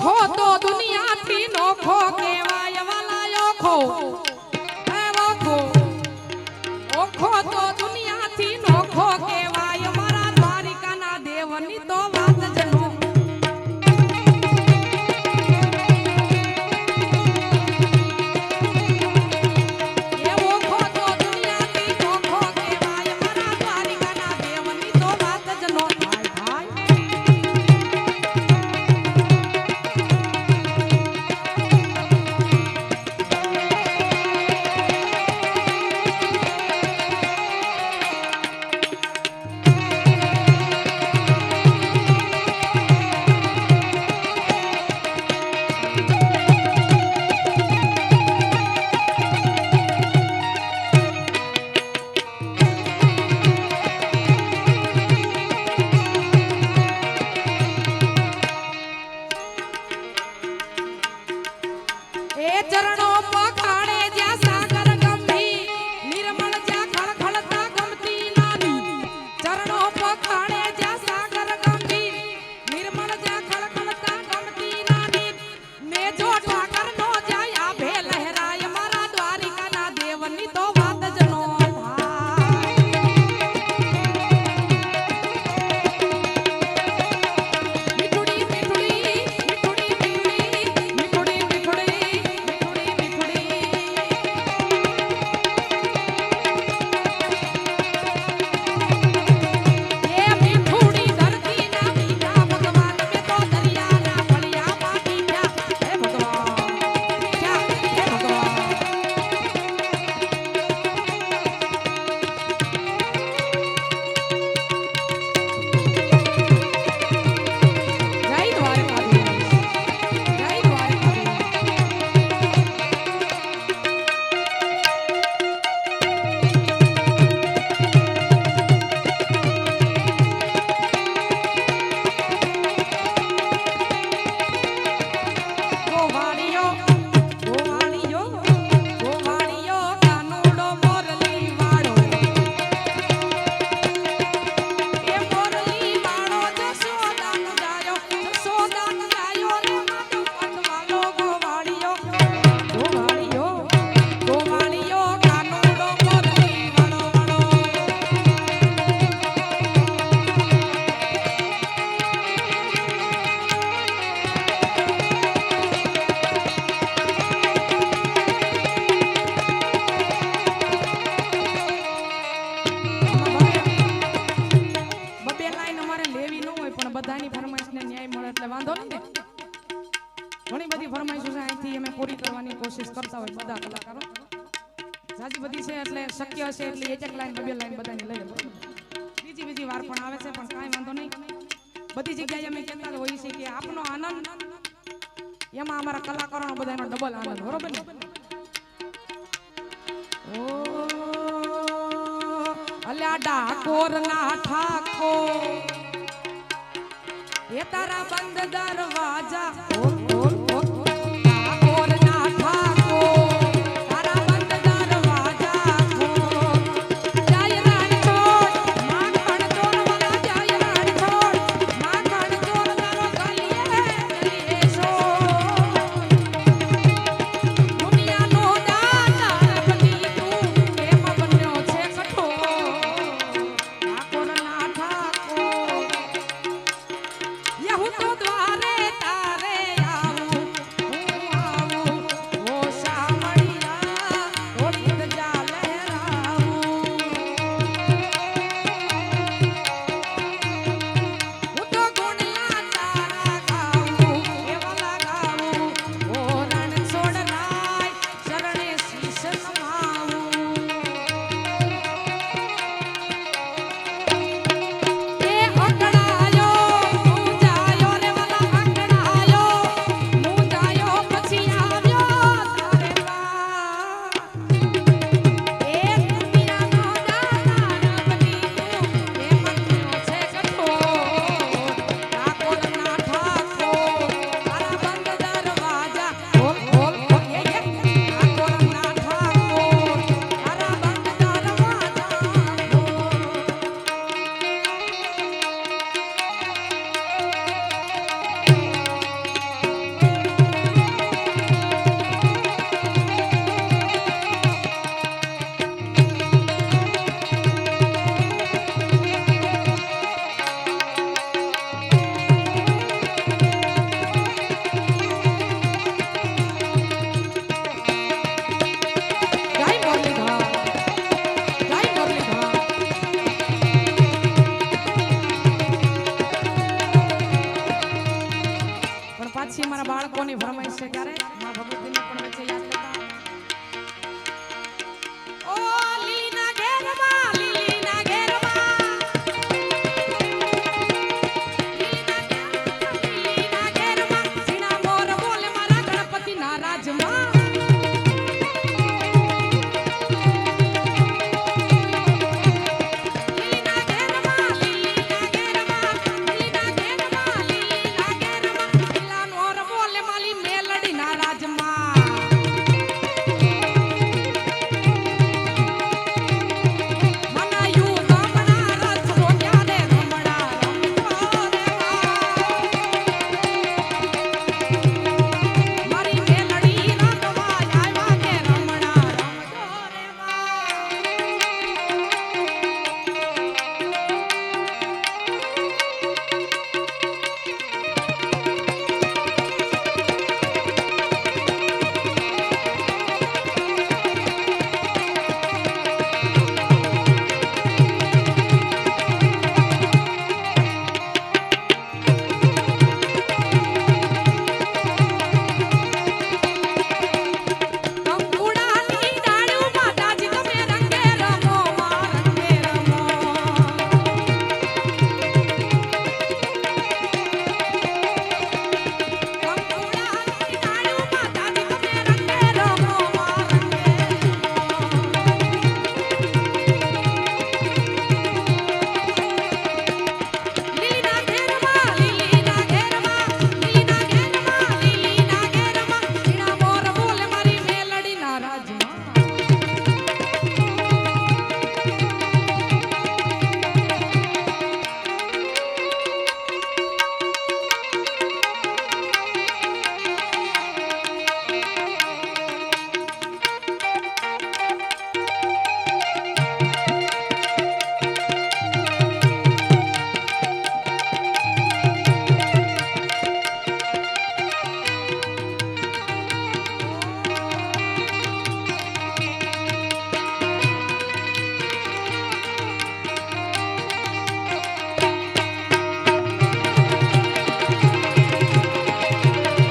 ખો તો દુનિયાથી નોખો કહેવાય વાલા ખો ખણે બધાની પરમાઈશ ને ન્યાય મળ એટલે વાંધો ન દે ઘણી બધી ફરમાઈશું છે આથી અમે કોશિશ કરતા હોય બધા કલાકારો સાજી બધી છે એટલે શક્ય છે એટલે એક એક લાઈન બે બે લાઈન બધાની લઈ બીજી બીજી વાર પણ આવે છે પણ કાઈ વાંધો નઈ બધી જગ્યાએ અમે કહેતા હોય છે કે આપનો આનંદ એમ અમારા કલાકારોનો બધાનો ડબલ આનંદ બરોબર ની ઓ લે આ ડાકોર નાઠાખો એ તારા બંધ દરવાજા હું તો દ્વાર પછી મારા બાળકોની ફરમાઈશ છે ત્યારે મા ભગવતીની પણ વચ્ચે